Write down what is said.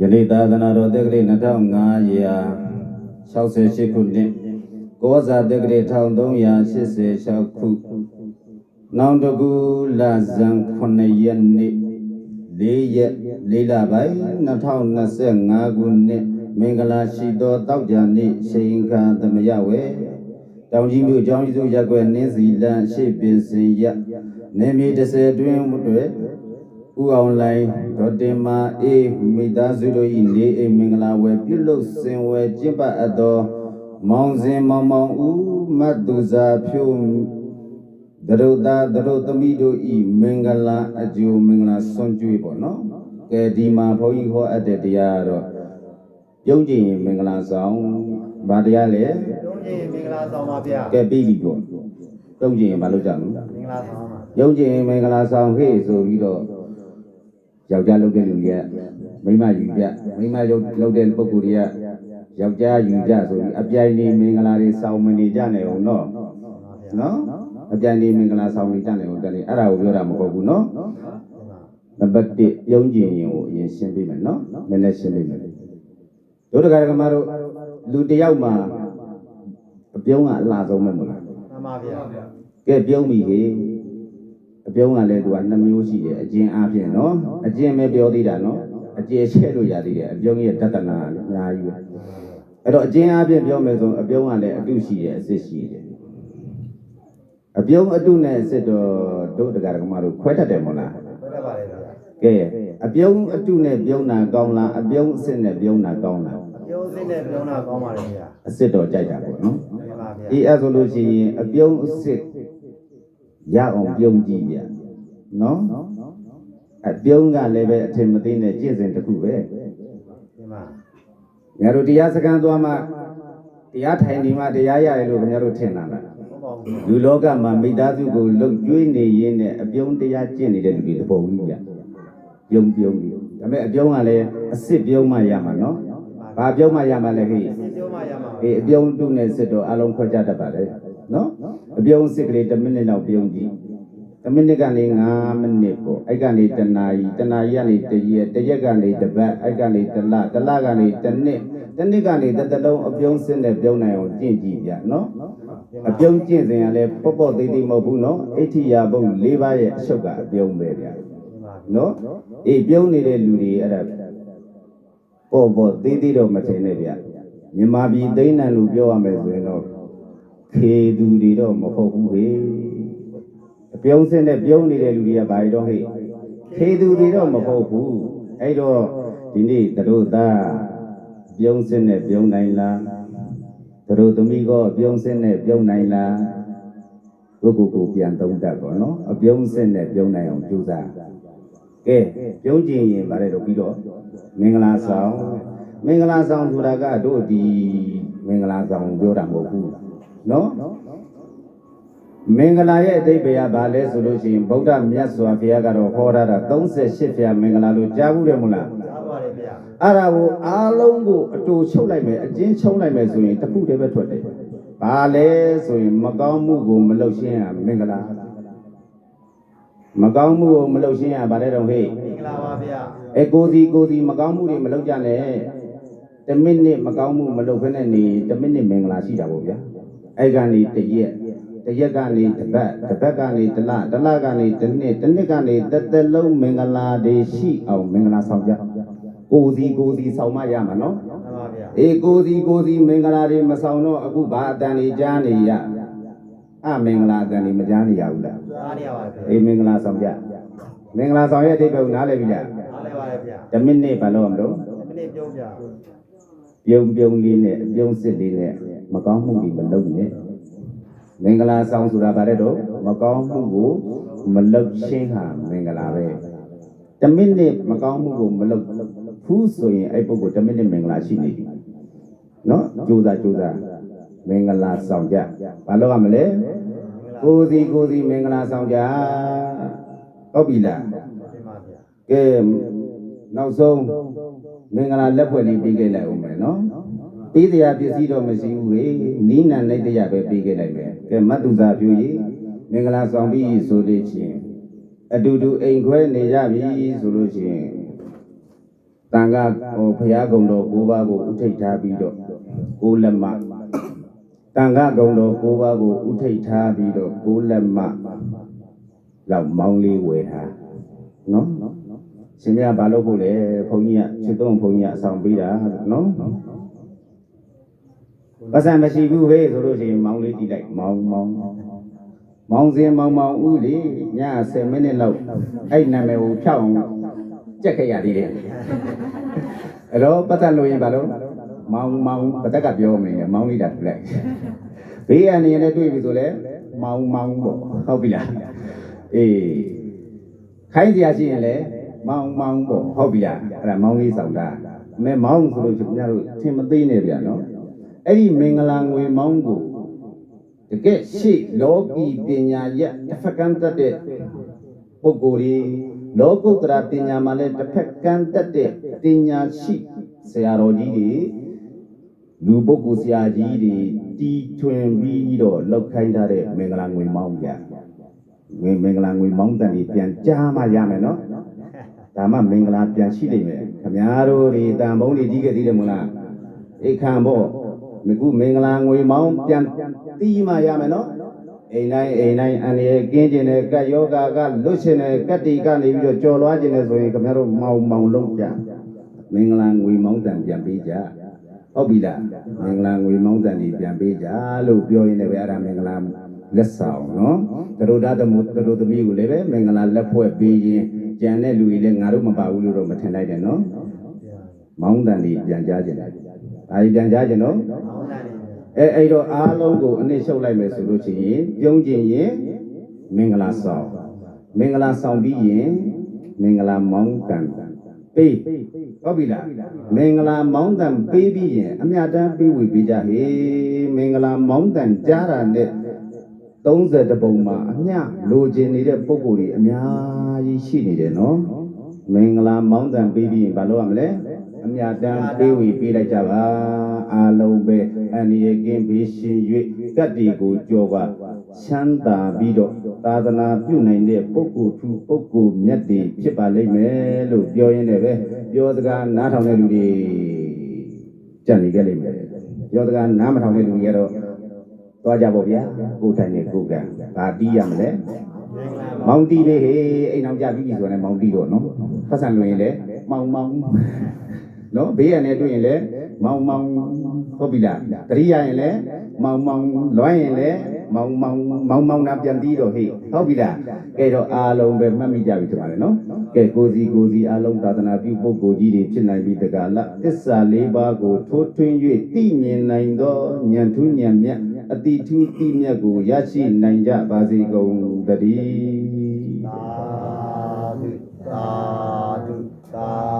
ယနေ့သာသနာတော်တက္ကရာ2568ခုနှစ်ကောဇာတက္ကရာ1386ခုနောင်တကူလဇန်9ရက်နေ့4ရက်4လပိုင်း2025ခုနှစ်မင်္ဂလာရှိသောတောက်ကြနေ့ချိန်ခါသမယဝေတောင်ကြီးမြို့ကျောင်းကြီးစုရက်ွယ်နင်းစီလန်ရှေ့ပင်စင်ရက်နေမီ30တွင်တွေ ဦးအောင်လိုင်းဒေါ်တင်မာအေးမိသားစုတို့၏နေအိမ်မင်္ဂလာဝယ်ပြုလုပ်စင်ဝယ်ကျင့်ပအပ်သောမောင်စဉ်မောင်မောင်ဦးမတ်သူဇာဖြိုးဒရုတာဒရုသမီးတို့ဤမင်္ဂလာအကျိုးမင်္ဂလာဆွန်ကျွေးပေါ့နော်ကဲဒီမှာဘုန်းကြီးဟောအပ်တဲ့တရားကတော့ပြုံးကျင်ရင်မင်္ဂလာဆောင်ဗာတရားလေတုံးကြီးမင်္ဂလာဆောင်ပါဗျာကဲပြီးပြီပေါ့ပြုံးကျင်ရင်မလုပ်ကြဘူးမင်္ဂလာဆောင်ပါပြုံးကျင်ရင်မင်္ဂလာဆောင်ဟေ့ဆိုပြီးတော့ ယောက်ျားလုပ်တဲ့လူတွေကမိန်းမယူကြမိန်းမလုပ်လုပ်တဲ့ပုဂ္ဂိုလ်တွေကယောက်ျားယူကြဆိုပြီးအပြိုင်နေမင်္ဂလာတွေဆောင်မနေကြနဲ့ဟုတ်နော်နော်အပြိုင်နေမင်္ဂလာဆောင်နေကြနဲ့ဟုတ်တယ်လေအဲ့ဒါကိုပြောတာမဟုတ်ဘူးနော်နံပါတ်1ပြုံးကျင်ရင်ကိုအရင်ရှင်းပေးမယ်နော်နည်းနည်းရှင်းပေးမယ်တို့တရားကမတို့လူတစ်ယောက်မှာအပြုံးကအလားဆုံးပဲမဟုတ်လားမှန်ပါဗျာကဲပြုံးပြီဟေ အပြုံးကလည်းသူကနှစ်မျိုးရှိတယ်အကျဉ်းအားဖြင့်နော်အကျဉ်းပဲပြောသေးတာနော်အကျယ်ချဲ့လို့ရသေးတယ်အပြုံးရဲ့တတနာအများကြီးပဲအဲ့တော့အကျဉ်းအားဖြင့်ပြောမယ်ဆိုအပြုံးကလည်းအတုရှိတယ်အစစ်ရှိတယ်အပြုံးအတုနဲ့အစစ်တော့တို့တရားကမတို့ခွဲတတ်တယ်မို့လားဘယ်တတ်ပါလဲဗျာကဲအပြုံးအတုနဲ့ပြုံးတာကောင်းလားအပြုံးအစစ်နဲ့ပြုံးတာကောင်းလားအပြုံးစင်းနဲ့ပြုံးတာကောင်းပါလေဗျာအစစ်တော့ကြိုက်တာပေါ့နော်မှန်ပါဗျာဒီအဲ့ဆိုလို့ရှိရင်အပြုံးအစ်စ် ရအောင်ပြုံးကြည့်ဗျနော်အပြုံးကလည်းပဲအထင်မသိနဲ့ကျင့်စဉ်တစ်ခုပဲဒီမှာငါတို့တရားစခန်းသွားမှတရားထိုင်နေမှတရားရတယ်လို့ခင်ဗျားတို့ထင်တာလားဟုတ်ပါဘူးလူလောကမှာမိသားစုကိုလှုပ်ကြွေးနေရင်းနဲ့အပြုံးတရားကျင့်နေတဲ့လူတွေတပုံကြီးဗျပြုံးပြုံးကြီးဒါပေမဲ့အပြုံးကလည်းအစ်စ်ပြုံးမှရမှာနော်ဘာပြုံးမှရမှာလဲခေစင်းပြုံးမှရမှာအေးအပြုံးတုနဲ့စစ်တော့အလုံးခွဲကြတတ်ပါတယ်နော် အပြုံးစစ်ကလေး1မိနစ်လောက်ပြုံးကြည့်1မိနစ်ကနေ5မိနစ်ပေါ့အဲ့ကနေတနာရီတနာရီကနေတရက်တရက်ကနေတပတ်အဲ့ကနေတလတလကနေတနှစ်တနှစ်ကနေတစ်သက်လုံးအပြုံးစစ်နဲ့ပြုံးနိုင်အောင်ကျင့်ကြည့်ဗျနော်အပြုံးကျင့်စဉ်ကလည်းပေါ့ပေါ့သေးသေးမဟုတ်ဘူးနော်အဋ္ဌိယာဘုံ၄ပါးရဲ့အချုပ်ကအပြုံးပဲဗျဒီမှာနော်အေးပြုံးနေတဲ့လူတွေအဲ့ဒါပေါ့ပေါ့သေးသေးတော့မထင်နဲ့ဗျမြန်မာပြည်သိန်းနံလို့ပြောရမယ်ဆိုရင်တော့ ခေသူတွေတော့မဟုတ်ဘူးဟေအပြုံးစင်းနဲ့ပြုံးနေတဲ့လူတွေကဘာတွေတော့ဟေခေသူတွေတော့မဟုတ်ဘူးအဲ့တော့ဒီနေ့သတို့သားပြုံးစင်းနဲ့ပြုံးနိုင်လားသတို့သမီးကပြုံးစင်းနဲ့ပြုံးနိုင်လားကိုကိုကိုပြန်သုံးတတ်ပါနော်အပြုံးစင်းနဲ့ပြုံးနိုင်အောင်ကြိုးစားကဲပြုံးကျင်ရင်ဗါတဲ့တော့ပြီးတော့မင်္ဂလာဆောင်မင်္ဂလာဆောင်ဆိုတာကတို့ဒီမင်္ဂလာဆောင်ပြောတာမဟုတ်ဘူး နော်မင်္ဂလာရဲ့အဓိပ္ပာယ်ကဘာလဲဆိုလို့ရှိရင်ဗုဒ္ဓမြတ်စွာဘုရားကတော့ဟောထားတာ38ဖြာမင်္ဂလာလို့ကြားဘူးတယ်မို့လားကြားပါလေဗျာအဲ့ဒါကိုအားလုံးကိုအတူချုပ်လိုက်မယ်အကျဉ်းချုပ်လိုက်မယ်ဆိုရင်တစ်ခုတည်းပဲထွက်တယ်ဘာလဲဆိုရင်မကောင်းမှုကိုမလုပ်ရှင်းရမင်္ဂလာမကောင်းမှုကိုမလုပ်ရှင်းရဗါတဲ့တော့ဟေ့မင်္ဂလာပါဗျာအဲကိုစီကိုစီမကောင်းမှုတွေမလုပ်ကြနဲ့တမိနစ်မကောင်းမှုမလုပ်ဖ ೇನೆ နေတမိနစ်မင်္ဂလာရှိတာပေါ့ဗျာ အဲ့ကနေတရက်တရက်ကနေတပတ်တပတ်ကနေတလတလကနေတနှစ်တနှစ်ကနေတစ်သက်လုံးမင်္ဂလာတွေရှိအောင်မင်္ဂလာဆောင်ကြကိုစီကိုစီဆောင်မရမှာနော်မှန်ပါဗျာအေးကိုစီကိုစီမင်္ဂလာတွေမဆောင်တော့အခုဘာအတန်တွေကြားနေရအမင်္ဂလာအတန်တွေမကြားနေရဘူးလားကြားနေရပါဗျာအေးမင်္ဂလာဆောင်ကြမင်္ဂလာဆောင်ရဲ့အဓိပ္ပာယ်ကိုနားလည်ပြီလားအားလည်းပါလေဗျာတမိနစ်ဘာလို့မလို့ဒီနေ့ပြုံးဗျာပြုံပြုံလေးနဲ့အပြုံးစစ်လေးနဲ့ မကောင်းမှုတွေမလုပ်နဲ့မင်္ဂလာဆောင်ဆိုတာဗါတဲ့တော့မကောင်းမှုကိုမလုပ်ရှင်းဟာမင်္ဂလာပဲတမိနစ်မကောင်းမှုကိုမလုပ်ဘူးဆိုရင်အဲ့ပုဂ္ဂိုလ်တမိနစ်မင်္ဂလာရှိနေပြီနော်ကြိုးစားကြိုးစားမင်္ဂလာဆောင်ကြဘာလို့ရမလဲကိုစီကိုစီမင်္ဂလာဆောင်ကြဟုတ်ပြီလားဒီမှာဗျာကဲနောက်ဆုံးမင်္ဂလာလက်ဖွဲ့လေးပြီးခဲ့လိုက်အောင်မယ်နော် ပြီးတရားပစ္စည်းတော့မရှိဘူးလေနီးနံလိုက်တရားပဲပြီးခဲ့လိုက်မယ်ကဲမတ်သူစာပြူကြီးမင်္ဂလာဆောင်ပြီးဆိုလို့ချင်းအတူတူအိမ်ခွဲနေကြပြီဆိုလို့ချင်းတန်ခါဟိုဘုရားကုံတော်၉ပါးကိုဥထိတ်ထားပြီးတော့ကိုလက်မတန်ခါကုံတော်၉ပါးကိုဥထိတ်ထားပြီးတော့ကိုလက်မလောက်မောင်းလေးဝယ်ထားနော်ရှင်မဘာလို့ဖို့လဲဘုန်းကြီးကချစ်သုံးဘုန်းကြီးကအဆောင်ပေးတာနော် ပတ်စံမရှိဘူးဟေးဆိုလို့ရှိရင်မောင်းလေးတီးလိုက်မောင်းမောင်းမောင်းစင်မောင်းမောင်းဦးလေည10မိနစ်လောက်အဲ့နာမည်ကိုဖြောက်အောင်ကြက်ခဲ့ရသေးတယ်အဲ့တော့ပတ်သက်လို့ရင်ဘာလို့မောင်းမောင်းပတ်သက်ကပြောမနေနဲ့မောင်းလေးတာထူလိုက်ဘေးကနေနဲ့တွေ့ပြီဆိုလဲမောင်းမောင်းပေါ့ဟုတ်ပြီလားအေးခိုင်းတရားရှိရင်လည်းမောင်းမောင်းပေါ့ဟုတ်ပြီလားအဲ့ဒါမောင်းလေးဆောင်တာအမဲမောင်းဆိုလို့ရှင်များတို့သင်မသိနေဗျာနော် အဲ့ဒီမင်္ဂလာငွေမောင်းကိုတကယ်ရှိလောကီပညာရက်တစ်ဖက်ကမ်းတက်တဲ့ပုဂ္ဂိုလ်ကြီးလောကုတ္တရာပညာမှာလည်းတစ်ဖက်ကမ်းတက်တဲ့ပညာရှိဆရာတော်ကြီးတွေလူပုဂ္ဂိုလ်ဆရာကြီးတွေတီထွင်ပြီးတော့လောက်ခိုင်းထားတဲ့မင်္ဂလာငွေမောင်းပြငွေမင်္ဂလာငွေမောင်းတန်ကြီးပြန်ကြားမှရမယ်နော်ဒါမှမင်္ဂလာပြန်ရှိနိုင်မယ်ခမများတို့ဒီတန်ဘုံတွေကြီးခဲ့သေးတယ်မို့လားအိခံဖို့ မကူမင်္ဂလာငွေမောင်းပြန်တီးမှရမယ်နော်အိမ်တိုင်းအိမ်တိုင်းအန္တရာယ်ကင်းကျင်တဲ့ကတ်ယောဂါကလွတ်ချင်တဲ့ကတ္တိကနေပြီးတော့ကြော်လွားကျင်တဲ့ဆိုရင်ခင်ဗျားတို့မောင်မောင်လုံးကြမင်္ဂလာငွေမောင်းတန်ပြန်ပေးကြဟုတ်ပြီလားမင်္ဂလာငွေမောင်းတန်ကြီးပြန်ပေးကြလို့ပြောရင်းနဲ့ပဲအဲ့ဒါမင်္ဂလာလက်ဆောင်နော်တရိုဒါသမုတရိုသမီးကိုလည်းပဲမင်္ဂလာလက်ဖွဲ့ပေးရင်ကြံတဲ့လူကြီးလည်းငါတို့မပါဘူးလို့တော့မထင်လိုက်နဲ့နော်မောင်းတန်ကြီးပြန်ကြားကျင်တယ် ဒါကြီးပြန်ကြားကျင်တော့မောင်းတန်နေအဲအဲ့တော့အားလုံးကိုအနစ်ရှုပ်လိုက်မယ်ဆိုလို့ရှိရင်ပြုံးကျင်ရင်မင်္ဂလာဆောင်မင်္ဂလာဆောင်ပြီးရင်မင်္ဂလာမောင်းတန်ပေးဟုတ်ပြီလားမင်္ဂလာမောင်းတန်ပေးပြီးရင်အမြတ်တမ်းပေးဝေပေးကြဟေးမင်္ဂလာမောင်းတန်ကြားတာနဲ့30ပုံမှာအမြလိုချင်နေတဲ့ပုံကိုယ်ကြီးအများကြီးရှိနေတယ်နော်မင်္ဂလာမောင်းတန်ပေးပြီးရင်ဘာလုပ်ရမလဲ အမြတ်တမ်းပေးဝေပေးလိုက်ကြပါအားလုံးပဲအန္တရာယ်ကင်းဘေးရှင်၍ကတ္တိကိုကြောကချမ်းသာပြီးတော့သာသနာပြုနိုင်တဲ့ပုဂ္ဂိုလ်ထူပုဂ္ဂိုလ်မြတ်တွေဖြစ်ပါလိမ့်မယ်လို့ပြောရင်းနဲ့ပဲပြောစကားနားထောင်တဲ့လူတွေကြံ့နေကြလိမ့်မယ်ပြောစကားနားမထောင်တဲ့လူတွေကတော့သွားကြပါဗျာကိုယ်တိုင်နဲ့ကိုယ်ကဘာတီးရမလဲမင်္ဂလာမောင်တီးလေးဟေးအိမ်အောင်ကြပြီးပြီဆိုရင်မောင်တီးတော့နော်ပတ်စံလွင်ရင်လည်းမောင်မောင် နော်ဘေးရန်နဲ့တွေ့ရင်လည်းမောင်မောင်ဟုတ်ပြီလားတတိယရင်လည်းမောင်မောင်လွမ်းရင်လည်းမောင်မောင်မောင်မောင်နာပြန်ပြီးတော့ဟေ့ဟုတ်ပြီလားကဲတော့အားလုံးပဲမှတ်မိကြပြီဆိုပါတယ်နော်ကဲကိုစီကိုစီအားလုံးသာသနာပြုပုဂ္ဂိုလ်ကြီးတွေဖြစ်နိုင်ပြီးတကာလတစ္ဆာလေးပါးကိုထိုးထွင်း၍သိမြင်နိုင်သောဉာဏ်ထူးဉာဏ်မြတ်အတိထူးတိမြတ်ကိုရရှိနိုင်ကြပါစေကုန်သတည်းသာဓုသာဓုသာ